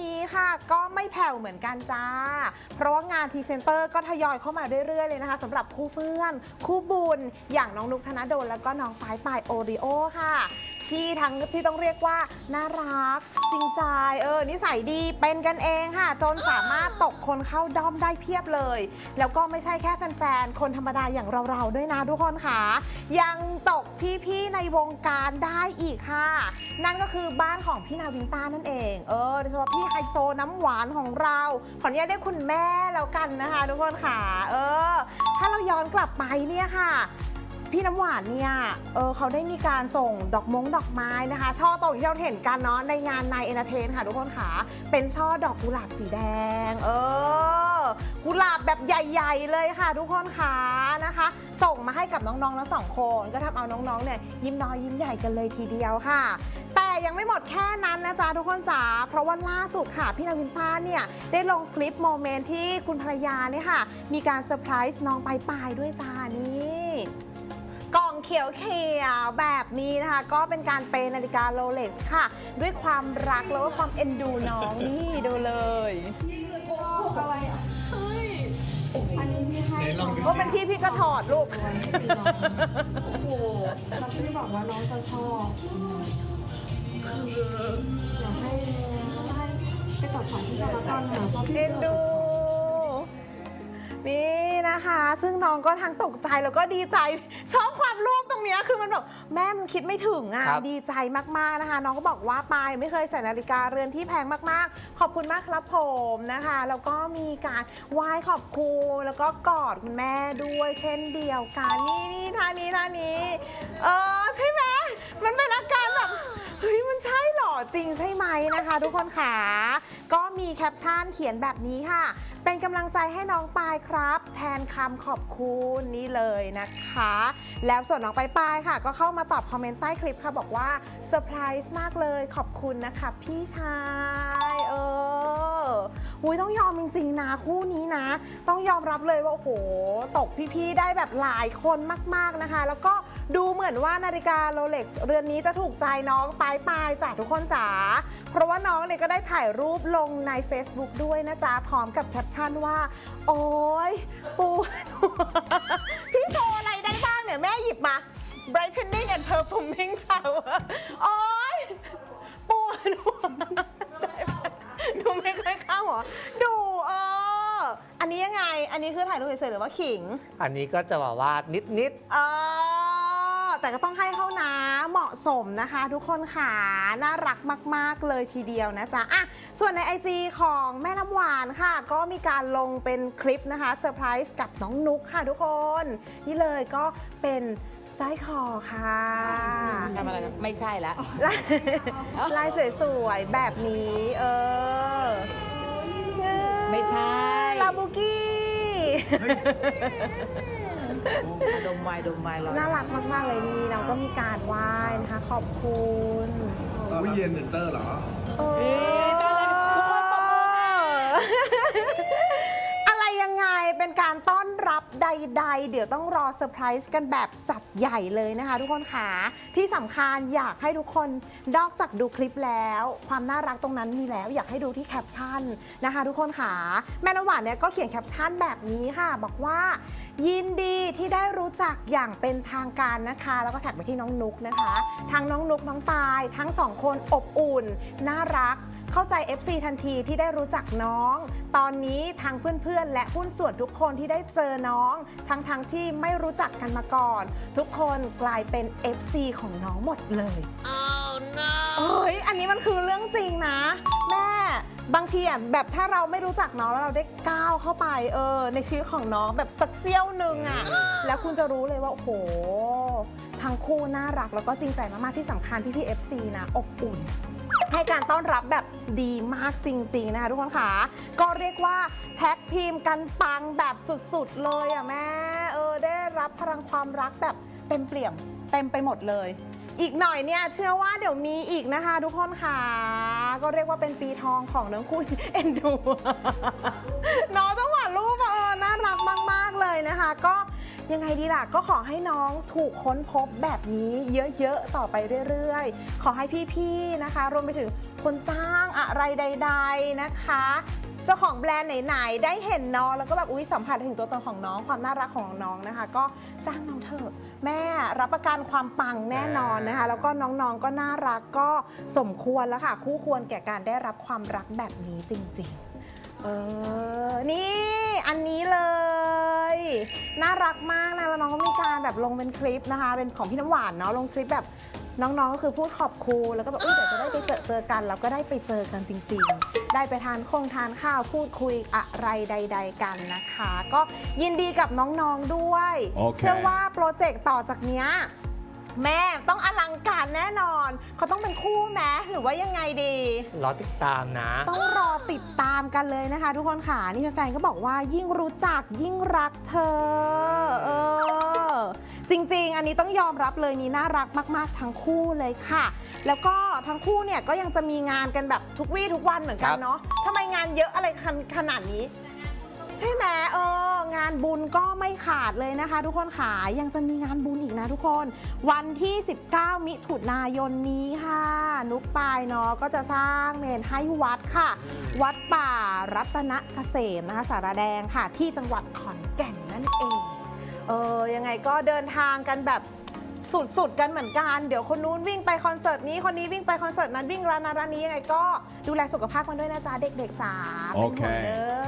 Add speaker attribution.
Speaker 1: นี้ ค่ะ ก็ไม่แผ่วเหมือนกันจ้า เพราะว่างานพรีเซนเตอร์ก็ทยอยเข้ามาเรื่อยๆเลยนะคะสำหรับคู่เพื่อน คู่บุญ อย่างน้องนุกธนดลแล้วก็น้องปายปายโอริโอค่ะ ที่ทั้งที่ต้องเรียกว่า น่ารัก จริงใจเออนิสัยดีเป็นกันเองค่ะ จนสามารถตกคนเข้าด้อมได้เพียบเลย แล้วก็ไม่ใช่แค่แฟนๆ คนธรรมดาอย่างเราๆด้วยนะทุกคนค่ะ ยังตกพี่ๆในวงการได้อีกค่ะ นั่นก็คือบ้านของพี่นาวินต้านั่นเอง เออโดยเฉพาะพี่ไฮโซน้ำหวานของเราขออนุญาตเรียกคุณแม่แล้วกันนะคะ ทุกคนค่ะ เออ ถ้าเราย้อนกลับไปเนี่ยค่ะพี่น้ำหวานเนี่ย เออเขาได้มีการส่งดอกมงดอกไม้นะคะ ช่อโตอย่างที่เราเห็นกันเนาะในงานนายเอนเตอร์เทนค่ะทุกคนค่ะ เป็นช่อดอกกุหลาบสีแดง เออ กุหลาบแบบใหญ่ ๆ เลยค่ะ ทุกคนค่ะนะคะ ส่งมาให้กับน้องๆทั้งสองคนก็ทำเอาน้องๆเนี่ยยิ้มน้อยยิ้มใหญ่กันเลยทีเดียวค่ะ แต่ยังไม่หมดแค่นั้นนะจ๊ะทุกคนจ๋าเพราะว่าล่าสุดค่ะ พี่นาวินต้าเนี่ยได้ลงคลิปโมเมนต์ที่คุณภรรยาเนี่ยค่ะ มีการเซอร์ไพรส์น้องปายๆด้วยจ้านี่กล่องเขียวเขียวแบบนี้นะคะ ก็เป็นการเปย์นาฬิกาโรเล็กซ์ค่ะ ด้วยความรักแล้วก็ความเอ็นดูน้องนี่ดูเลย
Speaker 2: อะไรอะ
Speaker 3: ไหนลองดู
Speaker 1: ก็เป็นพี่พี่ก็ถอดลูก
Speaker 2: โอ้โหเราพี่บอกว่าน้องจะชอบคืออยากให้ได้ไปตัดสายที่จะรับตอนหาเพราะพี่
Speaker 1: เอ็นดู นี่นะคะ ซึ่งน้องก็ทั้งตกใจแล้วก็ดีใจ ชอบความรูปตรง เนี้ยคือมันแบบแม่มันคิดไม่ถึงอะ
Speaker 3: ครับ
Speaker 1: ดีใจมากๆนะคะ น้องก็บอกว่าปายไม่เคยใส่นาฬิกาเรือนที่แพงมากๆ ขอบคุณมากครับผมนะคะ แล้วก็มีการไหว้ขอบคุณแล้วก็กอดคุณแม่ด้วยเช่นเดียวกันนี่นี่ท่านี้ท่านี้เออใช่ไหมมันเป็นอาการแบบเฮ้ย มันใช่เหรอจริงใช่ไหมนะคะ ทุกคนค่ะก็มีแคปชั่นเขียนแบบนี้ค่ะ เป็นกำลังใจให้น้องปายครับ แทนคำขอบคุณนี่เลยนะคะ แล้วส่วนน้องปายปายค่ะ ก็เข้ามาตอบคอมเมนต์ใต้คลิปค่ะ บอกว่าเซอร์ไพรส์มากเลยขอบคุณนะคะพี่ชายเอออุ้ยต้องยอมจริงๆนะคู่นี้นะ ต้องยอมรับเลยว่าโอ้โหตกพี่ๆได้แบบหลายคนมากๆนะคะ แล้วก็ ดูเหมือนว่านาฬิกาโรเล็กซ์เรือนนี้จะถูกใจน้องปายปายจ้ะทุกคนจ๋า เพราะว่าน้องเนี่ยก็ได้ถ่ายรูปลงใน Facebook ด้วยนะจ๊ะ พร้อมกับแคปชั่นว่า โอ้ยปวดหัวพี่โชว์อะไรได้บ้างเนี่ย แม่หยิบมา brightening and perfuming shower โอ้ยปวดหัวดูไม่ค่อยเข้าเหรอ ดูเอออันนี้ยังไง อันนี้คือถ่ายรูปเฉยๆหรือว่าขิง
Speaker 3: อันนี้ก็จะแบบว่านิดนิด
Speaker 1: เออ แต่ก็ต้องให้เขานะเหมาะสมนะคะ ทุกคนค่ะน่ารักมาก ๆ เลยทีเดียวนะจ๊ะอะส่วนใน IG ของแม่น้ำหวานค่ะ ก็มีการลงเป็นคลิปนะคะเซอร์ไพรส์กับน้องนุกค่ะทุกคน นี่เลยก็เป็นสร้อยคอค่ะ
Speaker 4: ทำอะไรนะไม่ใช่ละ
Speaker 1: ลายลายสวยๆ แบบนี้ เออ
Speaker 4: ไม่ใช่
Speaker 1: ลาบูกี้
Speaker 4: ดมไม้ดมไม้รอ
Speaker 1: น่ารักมาก ๆ เลยนี่น้องก็มีการไหว้นะคะ ขอบคุณ
Speaker 5: วิเย็นเซ็นเตอร์เหรอ
Speaker 1: โอ้
Speaker 4: ต้อนรับทุกคนปรบมือค่ะ
Speaker 1: อะไรยังไงเป็นการต้อนรับใดๆ เดี๋ยวต้องรอเซอร์ไพรส์กันแบบจัดใหญ่เลยนะคะทุกคนค่ะที่สำคัญอยากให้ทุกคนนอกจากดูคลิปแล้ว ความน่ารักตรงนั้นมีแล้วอยากให้ดูที่แคปชั่นนะคะ ทุกคนค่ะแม่น้ำหวานเนี่ยก็เขียนแคปชั่นแบบนี้ค่ะ บอกว่า ยินดีที่ได้รู้จักอย่างเป็นทางการนะคะ แล้วก็แท็กไปที่น้องนุกนะคะ ทั้งน้องนุกน้องปาย ทั้งสองคนอบอุ่น น่ารัก เข้าใจ FC ทันทีที่ได้รู้จักน้อง ตอนนี้ทางเพื่อนๆ และหุ้นส่วนทุกคนที่ได้เจอน้อง ทั้งๆทที่ไม่รู้จักกันมาก่อน ทุกคนกลายเป็น FC ของน้องหมดเลยเอ้ยอันนี้มันคือเรื่องจริงนะ แม่บางทีอะแบบถ้าเราไม่รู้จักน้องแล้วเราได้ก้าวเข้าไปเออในชีวิตของน้องแบบสักเสี้ยวหนึ่งอะแล้วคุณจะรู้เลยว่าโอ้โหทั้งคู่น่ารักแล้วก็จริงใจมากๆที่สำคัญพี่พี่ๆ FC นะอบอุ่น ให้การต้อนรับแบบดีมากจริง ๆ นะคะทุกคนค่ะ ก็เรียกว่าแท็กทีมกันปังแบบสุดๆ เลยอะแม่ เออได้รับพลังความรักแบบเต็มเปี่ยมเต็มไปหมดเลยอีกหน่อยเนี่ยเชื่อว่าเดี๋ยวมีอีกนะคะทุกคนค่ะ ก็เรียกว่าเป็นปีทองของทั้งคู่เอ็นดูน้องต้องหวานรูปเออน่ารักมาก ๆ เลยนะคะ ก็ ยังไงดีล่ะ ก็ขอให้น้องถูกค้นพบแบบนี้เยอะๆ ต่อไปเรื่อยๆ ขอให้พี่ๆนะคะ รวมไปถึงคนจ้างอะไรใด ๆนะคะเจ้าของแบรนด์ไหนๆได้เห็นน้องแล้วก็แบบอุ้ยสัมผัสถึงตัวตนของน้องความน่ารักของน้องนะคะ ก็จ้างน้องเถอะแม่รับประกันความปังแน่นอนนะคะ แล้วก็น้องๆก็น่ารักก็สมควรแล้วค่ะ คู่ควรแก่การได้รับความรักแบบนี้จริง ๆ เออนี่อันนี้เลย น่ารักมากนะแล้วน้องก็มีการแบบลงเป็นคลิปนะคะ เป็นของพี่น้ำหวานเนาะลงคลิปแบบน้องๆก็คือพูดขอบคุณแล้วก็แบบอุ้ยเดี๋ยวจะได้ไปเจอเจอกันแล้วก็ได้ไปเจอกันจริง ๆ ได้ไปทานคงทานข้าวพูดคุยอะไรใด ๆ กันนะคะ ก็ยินดีกับน้องๆด้วย
Speaker 5: โอเค
Speaker 1: เชื่อว่าโปรเจกต์ต่อจากเนี้ย แม่ต้องอลังการแน่นอน เขาต้องเป็นคู่ไหมหรือว่ายังไงดี
Speaker 3: รอติดตามนะ
Speaker 1: ต้องรอติดตามกันเลยนะคะ ทุกคนค่ะ นี่แฟนๆก็บอกว่ายิ่งรู้จักยิ่งรักเธอเออจริง ๆ อันนี้ต้องยอมรับเลยนี่น่ารักมาก ๆ ทั้งคู่เลยค่ะ แล้วก็ทั้งคู่เนี่ยก็ยังจะมีงานกันแบบทุกวี่ทุกวันเหมือนกัน
Speaker 3: ครับ
Speaker 1: เนาะทำไมงานเยอะอะไรขนขนาดนี้ ใช่ไหมเอองานบุญก็ไม่ขาดเลยนะคะ ทุกคนค่ะยังจะมีงานบุญอีกนะทุกคน วันที่ 19 มิถุนายนนี้ค่ะ นุกปายเนาะก็จะสร้างเมนให้วัดค่ะ วัดป่ารัตนเกษมนะคะสารแดงค่ะ ที่จังหวัดขอนแก่นนั่นเองเออยังไงก็เดินทางกันแบบสุดๆกันเหมือนกัน เดี๋ยวคนนู้นวิ่งไปคอนเสิร์ตนี้ คนนี้วิ่งไปคอนเสิร์ตนั้นวิ่งร้านนั้นร้านนี้ยังไงก็ดูแลสุขภาพกันด้วยนะจ๊ะเด็กๆจ๋าเป็นห่วงเด้อ